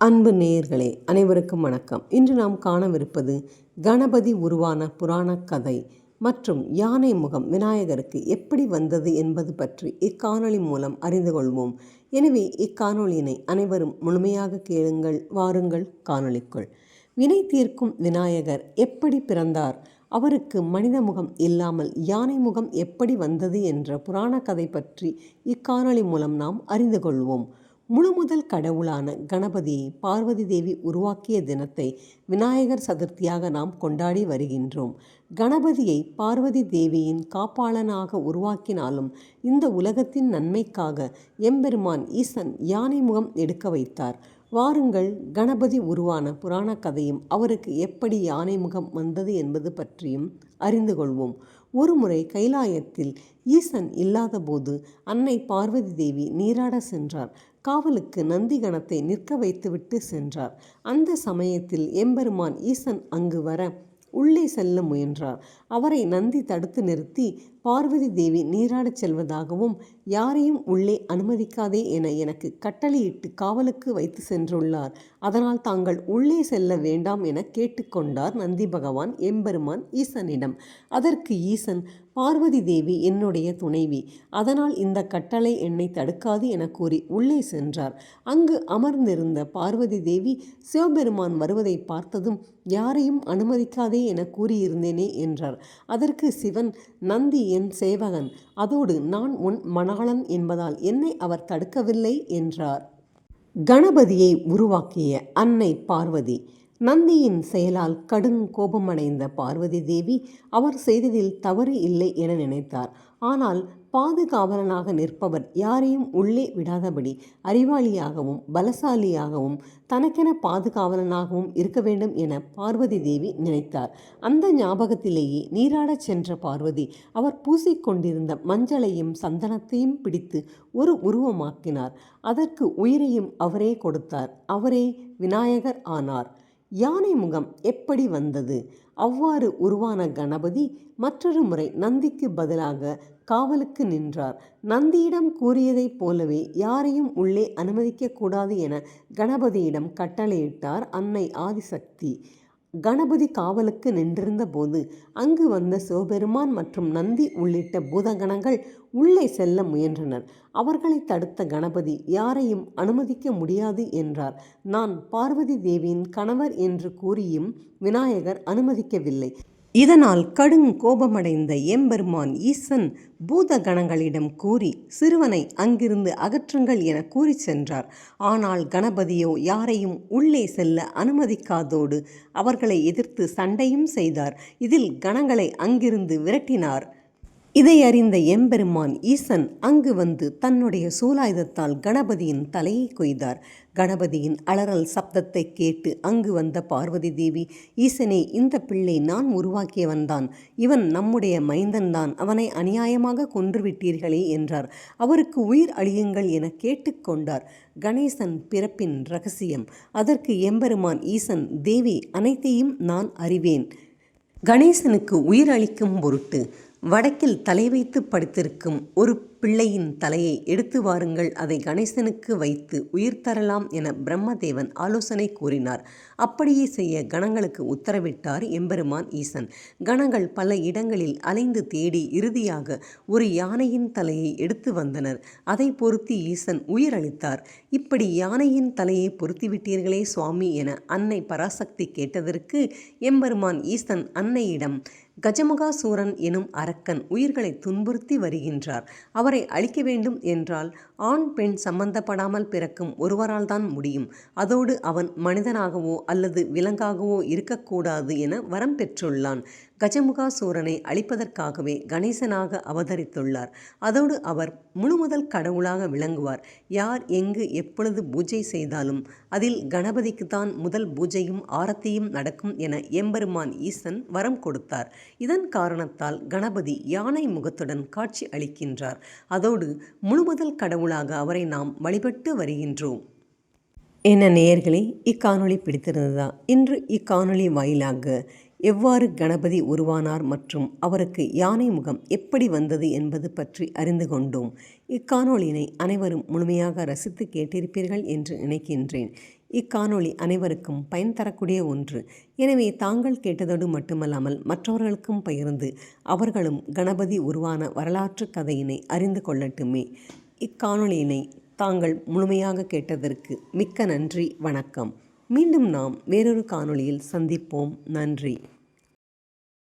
அன்பு நேயர்களே அனைவருக்கும் வணக்கம். இன்று நாம் காணவிருப்பது கணபதி உருவான புராண கதை மற்றும் யானை முகம் விநாயகருக்கு எப்படி வந்தது என்பது பற்றி இக்காணொளி மூலம் அறிந்து கொள்வோம். எனவே இக்காணொளியினை அனைவரும் முழுமையாக கேளுங்கள் வாருங்கள் காணொளிக்குள். வினை தீர்க்கும் விநாயகர் எப்படி பிறந்தார்? அவருக்கு மனித முகம் இல்லாமல் யானை முகம் எப்படி வந்தது என்ற புராண கதை பற்றி இக்காணொளி மூலம் நாம் அறிந்து கொள்வோம். முழுமுதல் கடவுளான கணபதியை பார்வதி தேவி உருவாக்கிய தினத்தை விநாயகர் சதுர்த்தியாக நாம் கொண்டாடி வருகின்றோம். கணபதியை பார்வதி தேவியின் காப்பாளனாக உருவாக்கினாலும் இந்த உலகத்தின் நன்மைக்காக எம்பெருமான் ஈசன் யானை முகம் எடுக்க வைத்தார். வாருங்கள் கணபதி உருவான புராண கதையும் அவருக்கு எப்படி யானை முகம் வந்தது என்பது பற்றியும் அறிந்து கொள்வோம். ஒருமுறை கைலாயத்தில் ஈசன் இல்லாதபோது அன்னை பார்வதி தேவி நீராட சென்றார். காவலுக்கு நந்தி கணத்தை நிற்க வைத்துவிட்டு சென்றார். அந்த சமயத்தில் எம்பெருமான் ஈசன் அங்கு வர உள்ளே செல்ல முயன்றார். அவரை நந்தி தடுத்து நிறுத்தி பார்வதி தேவி நீராடச் செல்வதாகவும் யாரையும் உள்ளே அனுமதிக்காதே என எனக்கு கட்டளையிட்டு காவலுக்கு வைத்து சென்றுள்ளார். அதனால் தாங்கள் உள்ளே செல்ல வேண்டாம் என கேட்டுக்கொண்டார் நந்தி பகவான் எம்பெருமான் ஈசனிடம். அதற்கு ஈசன் பார்வதி தேவி என்னுடைய துணைவி. அதனால் இந்த கட்டளை என்னை தடுக்காது என கூறி உள்ளே சென்றார். அங்கு அமர்ந்திருந்த பார்வதி தேவி சிவபெருமான் வருவதை பார்த்ததும் யாரையும் அனுமதிக்காதே என கூறியிருந்தேனே என்றார். அதற்கு சிவன் நந்தி என் சேவகன். அதோடு நான் உன் மணாளன் என்பதால் என்னை அவர் தடுக்கவில்லை என்றார். கணபதியை உருவாக்கிய அன்னை பார்வதி. நந்தியின் செயலால் கடும் கோபமடைந்த பார்வதி தேவி அவர் செய்ததில் தவறு இல்லை என நினைத்தார். ஆனால் பாதுகாவலனாக நிற்பவர் யாரையும் உள்ளே விடாதபடி அறிவாளியாகவும் பலசாலியாகவும் தனக்கென பாதுகாவலனாகவும் இருக்க வேண்டும் என பார்வதி தேவி நினைத்தார். அந்த ஞாபகத்திலேயே நீராடச் சென்ற பார்வதி அவர் பூசிக்கொண்டிருந்த மஞ்சளையும் சந்தனத்தையும் பிடித்து ஒரு உருவமாக்கினார். அதற்கு உயிரையும் அவரே கொடுத்தார். அவரே விநாயகர் ஆனார். யானை முகம் எப்படி வந்தது? அவ்வாறு உருவான கணபதி மற்றொரு முறை நந்திக்கு பதிலாக காவலுக்கு நின்றார். நந்தியிடம் கூறியதைப் போலவே யாரையும் உள்ளே அனுமதிக்கக்கூடாது என கணபதியிடம் கட்டளையிட்டார் அன்னை ஆதிசக்தி. கணபதி காவலுக்கு நின்றிருந்த போது அங்கு வந்த சிவபெருமான் மற்றும் நந்தி உள்ளிட்ட பூதகணங்கள் உள்ளே செல்ல முயன்றனர். அவர்களை தடுத்த கணபதி யாரையும் அனுமதிக்க முடியாது என்றார். நான் பார்வதி தேவியின் கணவர் என்று கூறியும் விநாயகர் அனுமதிக்கவில்லை. இதனால் கடும் கோபமடைந்த எம்பெருமான் ஈசன் பூத கணங்களிடம் கூறி சிறுவனை அங்கிருந்து அகற்றுங்கள் என கூறி சென்றார். ஆனால் கணபதியோ யாரையும் உள்ளே செல்ல அனுமதிக்காதோடு அவர்களை எதிர்த்து சண்டையும் செய்தார். இதில் கணங்களை அங்கிருந்து விரட்டினார். இதை அறிந்த எம்பெருமான் ஈசன் அங்கு வந்து தன்னுடைய சூலாயுதத்தால் கணபதியின் தலையை கொய்தார். கணபதியின் அலறல் சப்தத்தை கேட்டு அங்கு வந்த பார்வதி தேவி ஈசனே இந்த பிள்ளை நான் உருவாக்கியவன்தான். இவன் நம்முடைய மைந்தன்தான். அவனை அநியாயமாக கொன்றுவிட்டீர்களே என்றார். அவருக்கு உயிர் அழியுங்கள் என கேட்டுக்கொண்டார் கணேசன் பிறப்பின் ரகசியம். அதற்கு எம்பெருமான் ஈசன் தேவி அனைத்தையும் நான் அறிவேன். கணேசனுக்கு உயிர் அளிக்கும் பொருட்டு வடக்கில் தலை வைத்து படுத்திருக்கும் ஒரு பிள்ளையின் தலையை எடுத்து வாருங்கள். அதை கணேசனுக்கு வைத்து உயிர் தரலாம் என பிரம்மதேவன் ஆலோசனை கூறினார். அப்படியே செய்ய கணங்களுக்கு உத்தரவிட்டார் எம்பெருமான் ஈசன். கணங்கள் பல இடங்களில் அலைந்து தேடி இறுதியாக ஒரு யானையின் தலையை எடுத்து வந்தனர். அதை பொருத்தி ஈசன் உயிரளித்தார். இப்படி யானையின் தலையை பொருத்திவிட்டீர்களே சுவாமி என அன்னை பராசக்தி கேட்டதற்கு எம்பெருமான் ஈசன் அன்னையிடம் கஜமுகாசூரன் எனும் அரக்கன் உயிர்களை துன்புறுத்தி வருகின்றார். அவரை அழிக்க வேண்டும் என்றால் ஆண் பெண் சம்பந்தப்படாமல் பிறக்கும் ஒருவரால் தான் முடியும். அதோடு அவன் மனிதனாகவோ அல்லது விலங்காகவோ இருக்கக்கூடாது என வரம் பெற்றுள்ளான். கஜமுகாசூரனை அழிப்பதற்காகவே கணேசனாக அவதரித்துள்ளார். அதோடு அவர் முழுமுதல் கடவுளாக விளங்குவார். யார் எங்கு எப்பொழுது பூஜை செய்தாலும் அதில் கணபதிக்கு தான் முதல் பூஜையும் ஆரத்தியும் நடக்கும் என எம்பெருமான் ஈசன் வரம் கொடுத்தார். இதன் காரணத்தால் கணபதி யானை முகத்துடன் காட்சி அளிக்கின்றார். அதோடு முழுமுதல் கடவுளாக அவரை நாம் வழிபட்டு வருகின்றோம். என்ன நேயர்களே இக்காணொளி பிடித்திருந்ததா? இன்று இக்காணொளி வாயிலாக எவ்வாறு கணபதி உருவானார் மற்றும் அவருக்கு யானை முகம் எப்படி வந்தது என்பது பற்றி அறிந்து கொண்டோம். இக்காணொளியினை அனைவரும் முழுமையாக ரசித்து கேட்டிருப்பீர்கள் என்று நினைக்கின்றேன். இக்காணொளி அனைவருக்கும் பயன் தரக்கூடிய ஒன்று. எனவே தாங்கள் கேட்டதோடு மட்டுமல்லாமல் மற்றவர்களுக்கும் பகிர்ந்து அவர்களும் கணபதி உருவான வரலாற்று கதையினை அறிந்து கொள்ளட்டுமே. இக்காணொளியினை தாங்கள் முழுமையாக கேட்டதற்கு மிக்க நன்றி. வணக்கம். மீண்டும் நாம் வேறொரு காணொளியில் சந்திப்போம். நன்றி.